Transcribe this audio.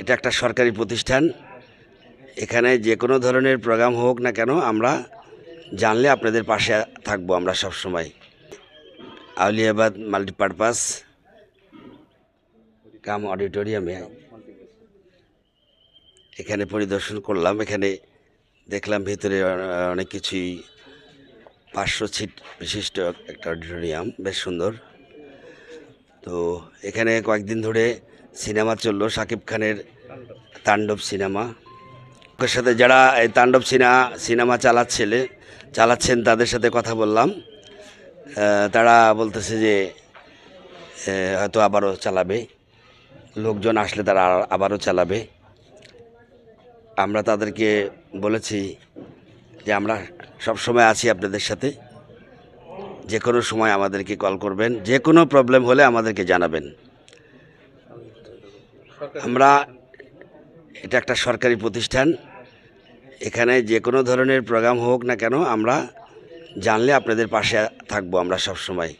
এটা একটা সরকারি প্রতিষ্ঠান। এখানে যে কোনো ধরনের প্রোগ্রাম হোক না কেন, আমরা জানলে আপনাদের পাশে থাকব আমরা সব সময় আউলিয়াবাদ মাল্টিপারপাস কাম অডিটোরিয়ামে এখানে পরিদর্শন করলাম। এখানে দেখলাম ভিতরে অনেক কিছুই। পাঁচশো সিট বিশিষ্ট একটা অডিটোরিয়াম, বেশ সুন্দর। তো এখানে কয়েকদিন ধরে সিনেমা চলল শাকিব খানের তাণ্ডব সিনেমা। ওর সাথে যারা এই তাণ্ডব সিনেমা সিনেমা চালাচ্ছিলে, চালাচ্ছেন, তাদের সাথে কথা বললাম। তারা বলতেছে যে হয়তো আবারও চালাবে। লোকজন আসলে তারা আবারও চালাবে। আমরা তাদেরকে বলেছি যে, আমরা সব সময় আছি আপনাদের সাথে। যে কোনো সময় আমাদেরকে কল করবেন। যে কোনো প্রবলেম হলে আমাদেরকে জানাবেন। আমরা এটা একটা সরকারি প্রতিষ্ঠান। এখানে যে কোনো ধরনের প্রোগ্রাম হোক না কেন, আমরা জানলে আপনাদের পাশে থাকব আমরা সব সময়